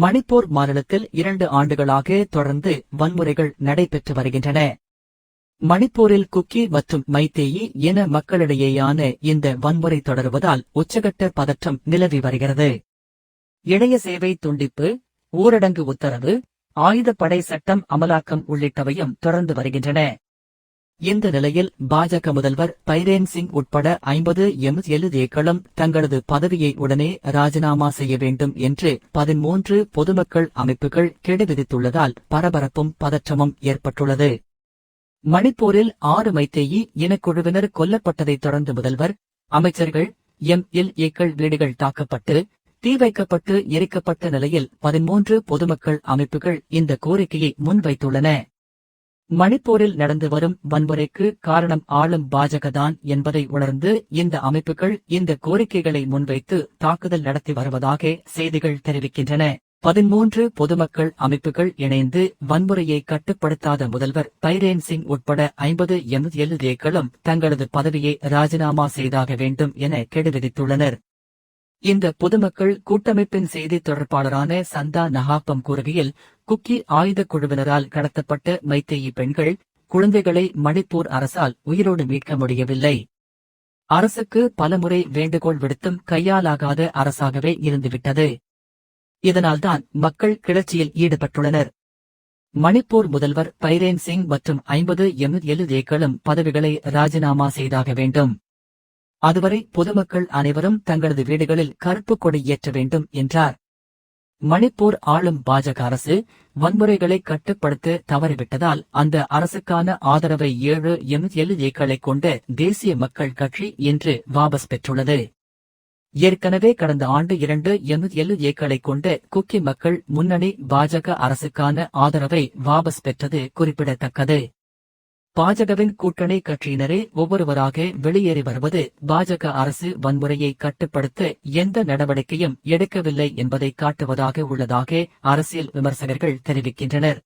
மணிப்பூர் மாநிலத்தில் இரண்டு ஆண்டுகளாக தொடர்ந்து வன்முறைகள் நடைபெற்று வருகின்றன. மணிப்பூரில் குக்கி மற்றும் மைத்தேயி இன மக்களிடையேயான இந்த வன்முறை தொடருவதால் உச்சகட்ட பதற்றம் நிலவி வருகிறது. இணைய சேவை துண்டிப்பு ஊரடங்கு உத்தரவு ஆயுதப்படை சட்டம் அமலாக்கம் உள்ளிட்டவையும் தொடர்ந்து வருகின்றன. இந்த நிலையில் பாஜக முதல்வர் பைரேன் சிங் உட்பட ஐம்பது எம்எல்ஏக்களும் தங்களது பதவியை உடனே ராஜினாமா செய்ய வேண்டும் என்று பதிமூன்று பொதுமக்கள் அமைப்புகள் கெடு விதித்துள்ளதால் பரபரப்பும் பதற்றமும் ஏற்பட்டுள்ளது. மணிப்பூரில் ஆறு மைத்தேயி இனக்குழுவினர் கொல்லப்பட்டதைத் தொடர்ந்து முதல்வர் அமைச்சர்கள் எம்எல்ஏக்கள் வீடுகள் தாக்கப்பட்டு தீ வைக்கப்பட்டு எரிக்கப்பட்ட நிலையில் பதிமூன்று பொதுமக்கள் அமைப்புகள் இந்த கோரிக்கையை முன்வைத்துள்ளன. மணிப்பூரில் நடந்து வரும் வன்முறைக்கு காரணம் ஆளும் பாஜகதான் என்பதை உணர்ந்து இந்த அமைப்புகள் இந்த கோரிக்கைகளை முன்வைத்து தாக்குதல் நடத்தி வருவதாக செய்திகள் தெரிவிக்கின்றன. பதிமூன்று பொதுமக்கள் அமைப்புகள் இணைந்து வன்முறையை கட்டுப்படுத்தாத முதல்வர் பைரேன் சிங் உட்பட ஐம்பது எம்எல்ஏக்களும் தங்களது பதவியை ராஜினாமா செய்தாக வேண்டும் என கெடு விதித்துள்ளனர் இந்த பொதுமக்கள் கூட்டமைப்பின் செய்தி தொடர்பாளரான சந்தா நகாப்பம் கூறுகையில் குக்கி ஆயுதக் குழுவினரால் கடத்தப்பட்ட மைத்தேயி பெண்கள் குழந்தைகளை மணிப்பூர் அரசால் உயிரோடு மீட்க முடியவில்லை. அரசுக்கு பலமுறை வேண்டுகோள் விடுத்தும் கையாலாகாத அரசாகவே இருந்துவிட்டது. இதனால்தான் மக்கள் கிளர்ச்சியில் ஈடுபட்டுள்ளனர். மணிப்பூர் முதல்வர் பைரேன் சிங் மற்றும் ஐம்பது எம்எல்ஏக்களும் பதவிகளை ராஜினாமா செய்தாக வேண்டும். அதுவரை பொதுமக்கள் அனைவரும் தங்களது வீடுகளில் கருப்பு கொடி ஏற்ற வேண்டும் என்றார். மணிப்பூர் ஆளும் பாஜக அரசு வன்முறைகளை கட்டுப்படுத்த தவறிவிட்டதால் அந்த அரசுக்கான ஆதரவை ஏழு எம்எல்ஏக்களை கொண்ட தேசிய மக்கள் கட்சி இன்று வாபஸ் பெற்றுள்ளது. ஏற்கனவே கடந்த ஆண்டு இரண்டு எம்எல்ஏக்களை கொண்ட குக்கி மக்கள் முன்னணி பாஜக அரசுக்கான ஆதரவை வாபஸ் பெற்றது குறிப்பிடத்தக்கது. பாஜகவின் கூட்டணி கட்சியினரே ஒவ்வொருவராக வெளியேறி வருவது பாஜக அரசு வன்முறையை கட்டுப்படுத்த எந்த நடவடிக்கையும் எடுக்கவில்லை என்பதை காட்டுவதாக உள்ளதாக அரசியல் விமர்சகர்கள் தெரிவிக்கின்றனர்.